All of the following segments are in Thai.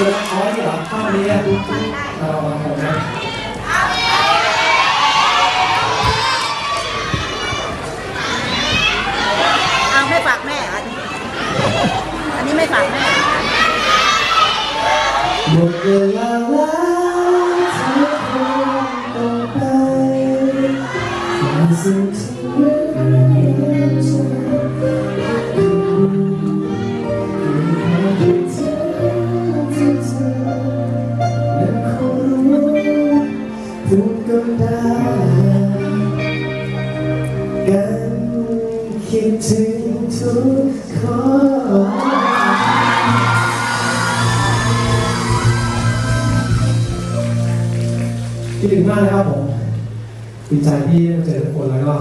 ตัวเอาไว้ที่หลังข้างนี้เรามาผมนะเอาไม่ฝากแม่อันนี้อันนี้ไม่ฝากแม่หมดเวลาแล้วที่คนต้องไปความสุขที่เหลือ ใจที่เจอทุกคนแล้วก็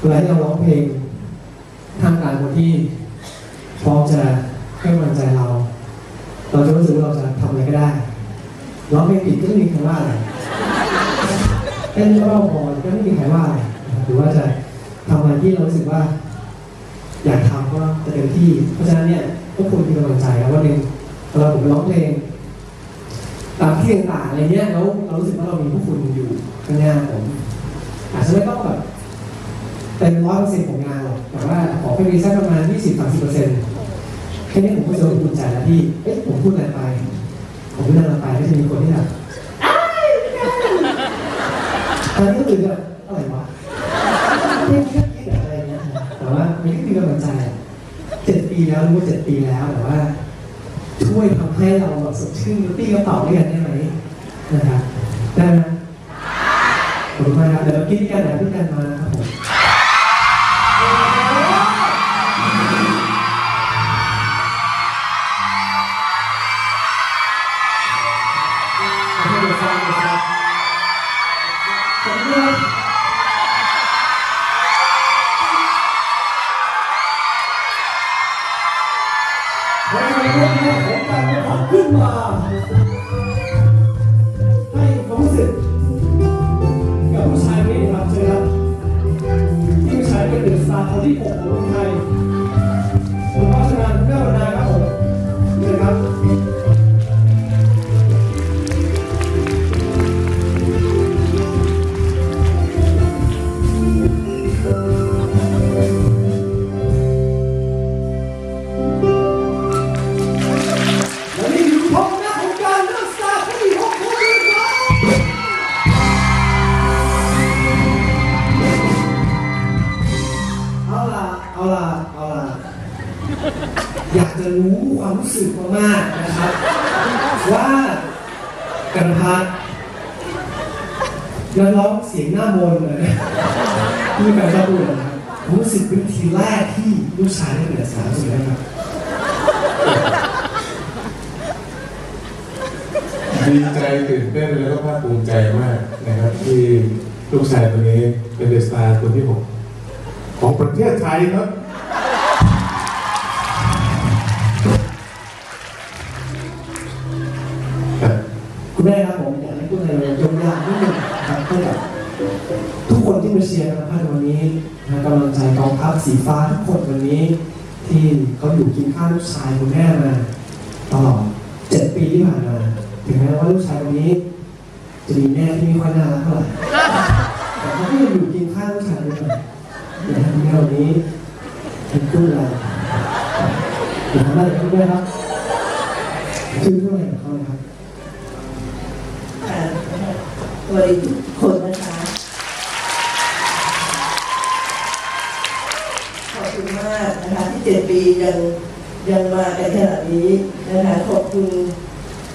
เวลาที่เราร้องเพลงท่ามกลางคนที่พร้อมจะให้กำลังใจเรา เราจะรู้สึกว่าเราจะทำอะไรก็ได้ร้องเพลงผิดก็ไม่มีใครว่าอะไรเต้นก็พอก็ไม่มีใครว่าอะไรหรือว่าจะทำอะไรที่เรารู้สึกว่า อยากทำก็จะเต็มที่ เพราะฉะนั้นเนี่ยทุกคนมีกำลังใจแล้ววันหนึ่งเวลาผมร้องเพลงตามที่ต่างๆอะไรเงี้ยแล้วเรารู้สึกว่าเรามีผู้คุณอยู่ข้างหน้าผม อาจจะไม่ต้องแบบเป็นร้อยเปอร์เซ็นต์ของงานหรอกแต่ว่าขอแค่มีสักประมาณ20-30%เปอร์เซ็นต์แค่นี้ผมก็จะรู้ภูมิใจแล้วที่เอ๊ะผมพูดอะไรไป ผมพูดอะไรไปก็จะมีคนที่แบบอ้ายตอนนี้ก็คือแบบอะไรวะเอ๊ะแค่คิดอะไรเงี้ยแต่ว่ามันก็คือกำลังใจเจ็ดปีแล้วรู้ว่าเจ็ดปีแล้วแต่ว่า ช่วยทำให้เราแบบสดชื่นกระปี้กระเป๋าด้วยกันได้ไหมนะครับได้ไหม อบคุณมากครับเดี๋ยวเราคิดกันนะพูดกันมานะครับผมขอบคุณครับ สต สึกมากๆนะครับ ว่ากันพัฒน์นักร้องเสียงหน้ามนต์เลยที่แฟนชอบพูดนะครับผมรู้สึกเป็นทีแรกที่ลูกชายได้เป็นสาวสวยนะครับดีใจตื่นเต้นแล้วก็ภาคภูมิใจมากนะครับ ที่ลูกชายคนนี้เป็นเดสตาร์คนที่หกของประเทศไทยครับ คุณแม่ครับผมอยากให้พูดอะไรยกยากนิดหนึ่งนะครับให้กับทุกคนที่มาเชียร์กันพันวันนี้นะกำลังใจกองทัพสีฟ้าทุกคนวันนี้ ที่เขาอยู่เคียงข้างลูกชายคุณแม่มาตลอดเจ็ดปีที่ผ่านมาถึงแม้ว่าลูกชายคนนี้ จะมีแม่ที่ไม่ค่อยน่ารักเท่าไหร่แต่เขาก็ยังอยู่เคียงข้างลูกชายด้วยกันนะครับที่วันนี้เป็นคู่เราอยากทำอะไรกับเขาด้วยครับชื่อเท่าไหร่กับเขาครับ สวัสดีทุกคนนะคะ ขอบคุณมากนะคะที่เจ็ดปียังยังมากันขนาดนี้นะคะขอบคุณ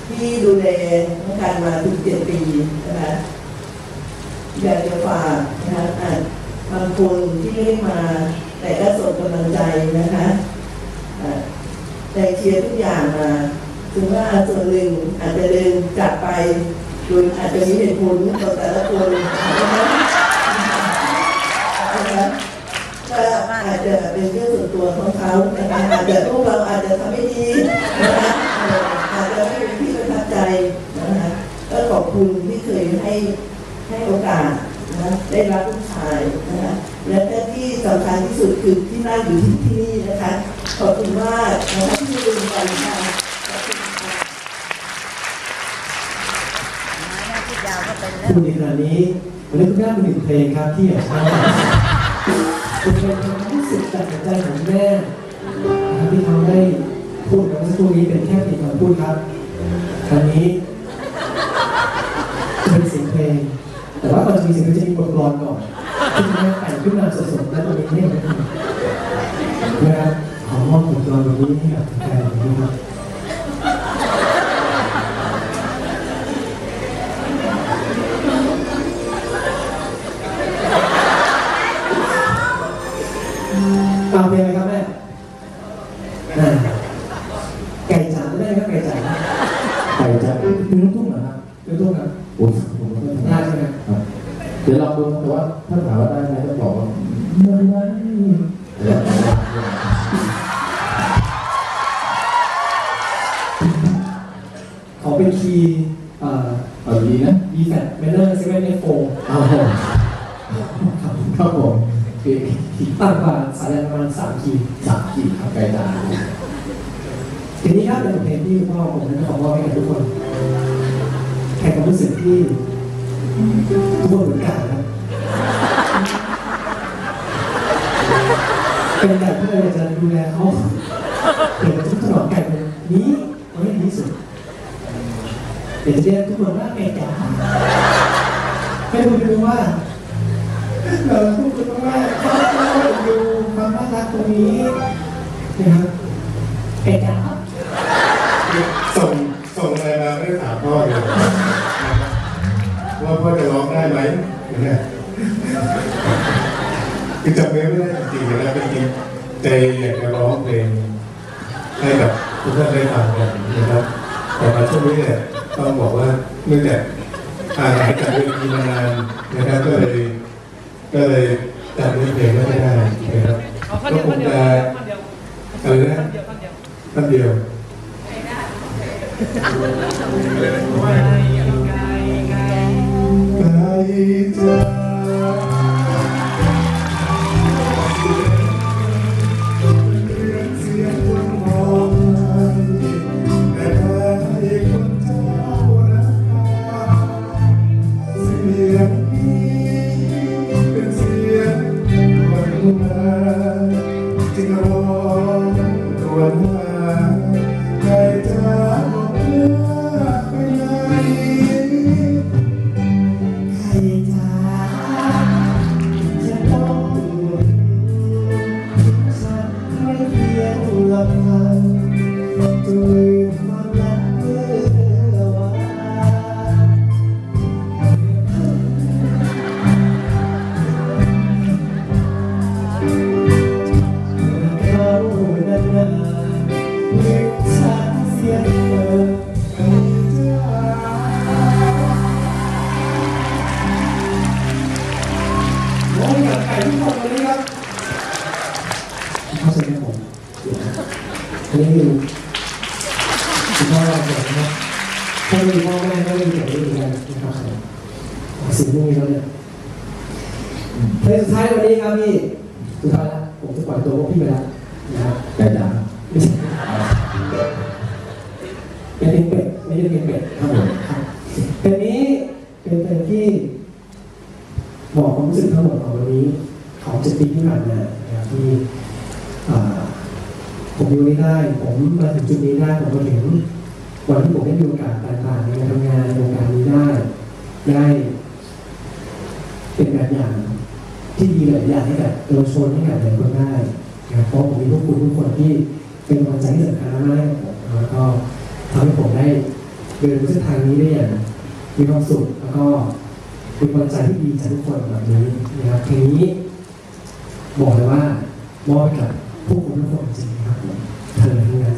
ที่ดูแลน้องการมาถึงเจ็ดปีนะคะอยากจะฝากนะคะบางคนที่ไม่ได้มาแต่ก็ส่งกำลังใจนะคะอะแต่เชียร์ทุกอย่างมาถึงว่าส่วนหนึ่งอาจจะเดินจากไป โดยอาจจะมีเหตุผลต่อแต่ละคนนะคะก็อาจจะเป็นเรื่องส่วนตัวของเขานะคะอาจจะพวกเราอาจจะทำไม่ดีนะคะอาจจะไม่เป็นที่ประทับใจนะคะก็ขอบคุณที่เคยให้ให้โอกาสนะได้รับลูกชายนะคะและที่สำคัญที่สุดคือที่นั่งอยู่ที่ที่นี่นะคะขอบคุณมากนะคะที่ลืมกันค่ะขอบคุณค่ะ พูดดีขนาดนี้วันนี้คุณแม่มีหนึ่งเพลงครับที่อยากชอบเป็นเพลงความรู้สึกจากหัวใจของแม่นะครับที่เขาได้พูดกันเมื่อสักครู่นี้เป็นแค่เพียงคำพูดครับคราวนี้เป็นเสียงเพลง แต่ว่าตอนจะมีเสียงเพลงจะมีบทกลอนก่อนที่คุณแม่แต่งขึ้นมาสดๆและตรงนี้เนี่ยนะครับขอมอบบทกลอนวันนี้ให้กับแฟนนะครับ ฟังเพลงอะไรครับแม่น่ะไก่จ๋าไม่ได้ครับไก่จ๋าไก่จะเป็นลูกทุ่งเหรอครับเรื่องต้นครับโอ้ยผมไม่ค่อยได้ทำใช่ไหมครับเดี๋ยวลองดูแต่ว่าถ้าถามว่าได้ไหมต้องบอกว่าไม่ได้เดี๋ยวขอเป็นคีย์เอ่อ เอาดีนะ B flat minor 7 F4 เอาผมครับผมคือ ต่ำกว่าสายแรงประมาณ3คีย์สามขีดครับไก่จ๋าทีนี้ครับเป็นบทเพลงที่คุณพ่อผมนั้นขอมอบให้กับทุกคนแค่ความรู้สึกที่ทุกคนเหมือนกันครับเป็นแบบที่เราอยากจะดูแลเขาเกี่ยวกับทุกถนอมไก่คนนี้ไว้ให้ดีที่สุดเดี๋ยวจะเรียกทุกคนว่าแม่จ๋าให้คุณดูว่าเราพูดกันว่าเขาจะ ดูความน่ารักตรงนี้นะครับแม่จ๋าส่งส่งอะไรมาไม่ได้ถามพ่อเลยว่าพ่อจะร้องได้ไหมเนี่ยคือจำไม่ได้จริงๆนะเป็นจริงใจอยากจะร้องเพลงให้กับทุกท่านได้ฟังกันนะครับ แต่มาช่วงนี้เนี่ยต้องบอกว่าเนื่องจากห่างหายจากเวทีมานานนะครับก็เลยก็เลย แต่ไม่เป็นไม่ได้นะครับก็คงจะอะไรนะท่านเดียวไก่จ๋าเตั องกับไก่ทุกคนเลยครับเข้าใจไหมผมอันนี้คือคุณพ่อเราเกิดนะครับถ้ามีพ่อแม่ก็มีเด็กไม่มีกันนะครับสิ่งพวกนี้แล้วเนี่ยเพลงสุดท้ายวันนี้ครับพี่สุดท้ายแล้วผมจะปล่อยตัวพวกพี่ไปแล้วนะครับไก่จ๋าไม่ใช่เป็นเพลงเป็ดไม่ใช่เพลงเป็ดครับผมครับเพลงนี้เป็นเพลงที่บอกความรู้สึกทั้งหมดของวันนี้ ของเจ็ดปีที่ผ่านมานะครับที่ผมอยู่นี้ได้ ผมมาถึงจุดนี้ได้ผมมาถึงวันที่ผมได้มีโอกาสต่างๆในการทำงานในวงการนี้ได้ ได้ เป็นแบบอย่างที่ดีหลายอย่างให้กับเยาวชนให้กับหลายคนได้นะครับเพราะผมมีพวกคุณทุกคนที่เป็นกำลังใจที่สำคัญมากให้ผมแล้วก็ทำให้ผมได้เดินเส้นทางนี้ได้อย่างมีความสุขแล้วก็เป็นกำลังใจที่ดีจากทุกคนแบบนี้นะครับเพลงนี้ บอกเลยว่ามอบให้กับผู้คนทุกคนจริงครับเธอทั้งนั้น